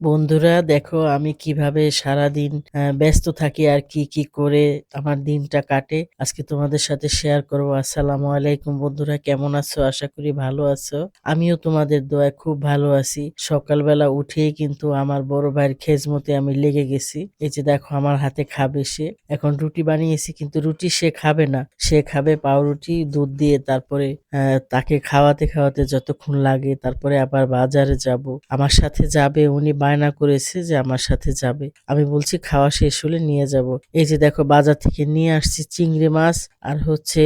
বন্ধুরা দেখো আমি কীভাবে সারাদিন আহ, ব্যস্ত থাকি আর কি কি করে আমার দিনটা কাটে। আজকে তোমাদের সাথে শেয়ার করব। আসসালামু আলাইকুম বন্ধুরা কেমন আছো? আশা করি ভালো আছো। আমিও তোমাদের দোয়ায় খুব ভালো আছি। সকালবেলা উঠেই কিন্তু আমার বড় ভাইয়ের খেজমতে আমি লেগে গেছি। এই যে দেখো আমার হাতে খাবে সে। এখন রুটি বানিয়েছি কিন্তু রুটি সে খাবে না। সে খাবে পাউরুটি দুধ দিয়ে তারপরে তাকে খাওয়াতে খাওয়াতে যতক্ষণ লাগে তারপরে আবার বাজারে যাব। আমার সাথে যাবে উনি বায়না করেছে যে আমার সাথে যাবে। আমি বলছি, খাওয়া শেষ হলে নিয়ে যাব। এই যে দেখো, বাজার থেকে নিয়ে আসছি চিংড়ি মাছ আর হচ্ছে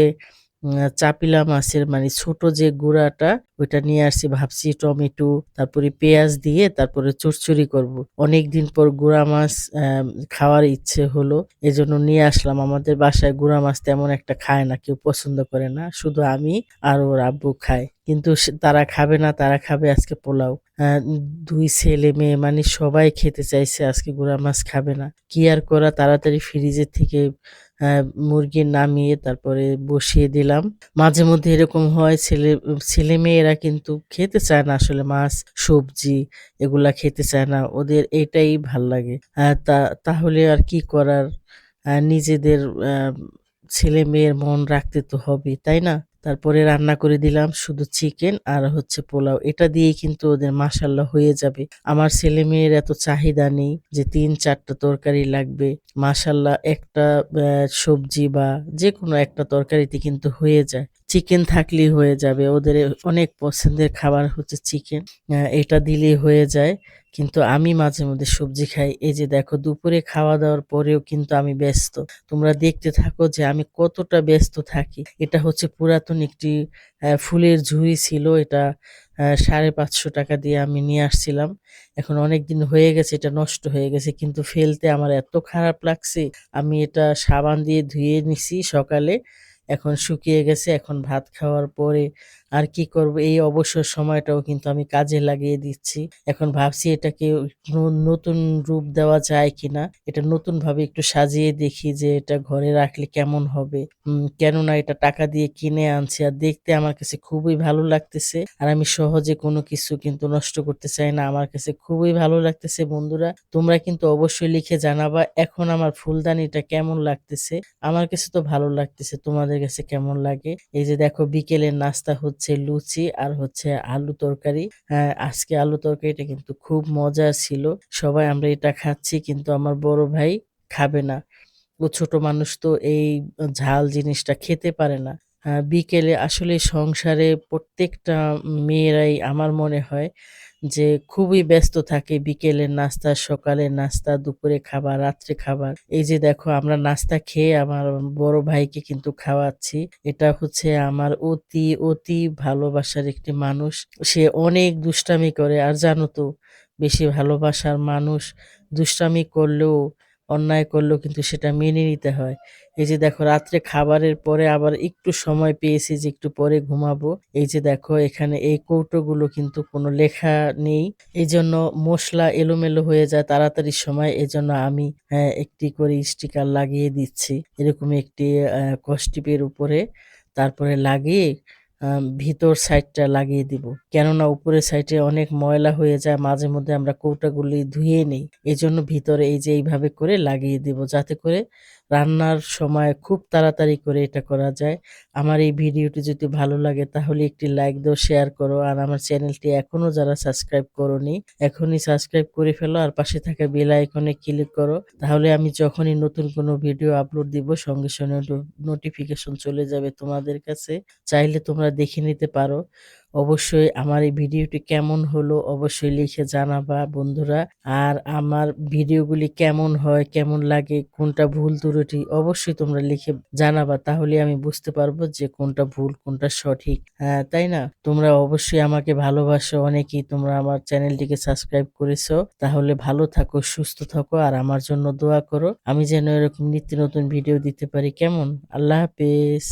চাপিলা মাছের মানে ছোট যে গুঁড়াটা, ওইটা নিয়ে আসছি। ভাবছি টমেটো, তারপরে পেঁয়াজ দিয়ে তারপরে চচ্চড়ি করব। অনেক দিন পর গুঁড়া মাছ খাওয়ার ইচ্ছে হলো, এজন্য নিয়ে আসলাম। আমাদের বাসায় গুঁড়া মাছ তেমন একটা খায় না, কেউ পছন্দ করে না। শুধু আমি আর ওর আব্বু খায়। কিন্তু তারা খাবে না, তারা খাবে আজকে পোলাও। দুই ছেলে মেয়ে মানে সবাই খেতে চাইছে আজকে গুঁড়া মাছ খাবে না। কি আর করা, তাড়াতাড়ি ফ্রিজের থেকে মুরগি নামিয়ে তারপরে বসিয়ে দিলাম। মাঝে মধ্যে এরকম হয়, ছেলে ছেলে মেয়েরা কিন্তু খেতে চায় না আসলে মাছ, সবজি এগুলা খেতে চায় না, ওদের এটাই ভালো লাগে। তা, তাহলে আর কি করার? নিজেদের ছেলে মেয়ের মন রাখতে তো হবে তাই না? তারপরে রান্না করে দিলাম শুধু চিকেন আর হচ্ছে পোলাও। এটা দিয়েই কিন্তু ওদের মাসাল্লাহ হয়ে যাবে। আমার ছেলে মেয়ের এত চাহিদা নেই যে তিন চারটা তরকারি লাগবে। মাসাল্লাহ একটা সবজি বা যে কোনো একটা তরকারিতে কিন্তু হয়ে যায়। চিকেন থাকলেই হয়ে যাবে। ওদের অনেক পছন্দের খাবার হচ্ছে চিকেন এটা দিলেই হয়ে যায়। কিন্তু আমি মাঝে মধ্যে সবজি খাই। এই যে দেখো, দুপুরে খাওয়া দাওয়ার পরেও কিন্তু আমি ব্যস্ত। তোমরা দেখতে থাকো যে আমি কতটা ব্যস্ত থাকি। এটা হচ্ছে পুরাতন একটি ফুলের ঝুড়ি ছিল। এটা সাড়ে পাঁচশো টাকা দিয়ে আমি নিয়ে আসছিলাম। এখন অনেক দিন হয়ে গেছে, এটা নষ্ট হয়ে গেছে। কিন্তু ফেলতে আমার এত খারাপ লাগছে। আমি এটা সাবান দিয়ে ধুয়ে নিছি সকালে। এখন শুকিয়ে গেছে এখন ভাত খাওয়ার পরে আর কি করব? এই অবসর সময়টাও কিন্তু আমি কাজে লাগিয়ে দিচ্ছি। এখন ভাবছি এটাকে নতুন রূপ দেওয়া যায় কিনা? এটা নতুন ভাবে একটু সাজিয়ে দেখি যে এটা ঘরে রাখলে কেমন হবে। কেননা এটা টাকা দিয়ে কিনে আনছি আর দেখতে আমার কাছে খুবই ভালো লাগতেছে। আর আমি সহজে কোনো কিছু কিন্তু নষ্ট করতে চাই না। আমার কাছে খুবই ভালো লাগতেছে বন্ধুরা। তোমরা কিন্তু অবশ্যই লিখে জানাবা এখন আমার ফুলদানিটা কেমন লাগতেছে। আমার কাছে তো ভালো লাগতেছে, তোমাদের কাছে কেমন লাগে? এই যে দেখো বিকেলের নাস্তা হচ্ছে। লুচি আর হচ্ছে আলু তরকারি। হ্যাঁ আজকে আলু তরকারিটা কিন্তু খুব মজা ছিল। সবাই আমরা এটা খাচ্ছি কিন্তু আমার বড় ভাই খাবে না। ও ছোট মানুষ তো এই ঝাল জিনিসটা খেতে পারে না। বিকেলে আসলে সংসারে প্রত্যেকটা মেয়েরাই আমার মনে হয় যে খুবই ব্যস্ত থাকে বিকেলের নাস্তা সকালের নাস্তা, দুপুরে খাবার, রাত্রে খাবার। এই যে দেখো আমরা নাস্তা খেয়ে আমার বড় ভাইকে কিন্তু খাওয়াচ্ছি। এটা হচ্ছে আমার অতি অতি ভালোবাসার একটি মানুষ। সে অনেক দুষ্টামি করে। আর জানো তো, বেশি ভালোবাসার মানুষ দুষ্টামি করলেও অন্যায় করলেও কিন্তু সেটা মেনে নিতে হয়। এই যে দেখো রাত্রে খাবারের পরে আবার একটু সময় পেয়েছি যে একটু পরে ঘুমাবো। এই যে দেখো এখানে এই কৌটোগুলো কিন্তু কোনো লেখা নেই। এই জন্য মশলা এলোমেলো হয়ে যায় তাড়াতাড়ি সময়। এই জন্য আমি হ্যাঁ, একটি করে স্টিকার লাগিয়ে দিচ্ছি। এরকম একটি কষ্টিপের উপরে। তারপরে লাগিয়ে ভিতর সাইডটা লাগিয়ে দিব। কেননা উপরের সাইডে অনেক ময়লা হয়ে যায়, মাঝে মধ্যে আমরা কৌটাগুলি ধুয়ে নিই। এজন্য জন্য ভিতরে এই যে এইভাবে করে লাগিয়ে দিব, যাতে করে রান্নার সময় খুব তাড়াতাড়ি করে এটা করা যায়। আমার এই ভিডিওটি যদি ভালো লাগে তাহলে একটি লাইক দাও, শেয়ার করো আর আমার চ্যানেলটি এখনও যারা সাবস্ক্রাইব করোনি এখনই সাবস্ক্রাইব করে ফেলো আর পাশে থাকা বেল আইকনে ক্লিক করো। তাহলে আমি যখনই নতুন কোনো ভিডিও আপলোড দিব সঙ্গে সঙ্গে নোটিফিকেশন চলে যাবে তোমাদের কাছে। চাইলে তোমরা দেখে নিতে পারো। অবশ্যই আমার এই ভিডিওটি কেমন হলো অবশ্যই লিখে জানাবা বন্ধুরা। আর আমার ভিডিওগুলি কেমন হয়, কেমন লাগে, কোনটা ভুল ত্রুটি অবশ্যই তোমরা লিখে জানাবা, তাহলে আমি বুঝতে পারব যে কোনটা ভুল, কোনটা সঠিক। হ্যাঁ তাই না? তোমরা অবশ্যই আমাকে ভালোবাসো অনেকেই, তোমরা আমার চ্যানেলটিকে সাবস্ক্রাইব করেছ, তাহলে ভালো থাকো, সুস্থ থাকো, আর আমার জন্য দোয়া করো। আমি যেন এরকম নিত্য নতুন ভিডিও দিতে পারি। কেমন? আল্লাহ হাফেজ।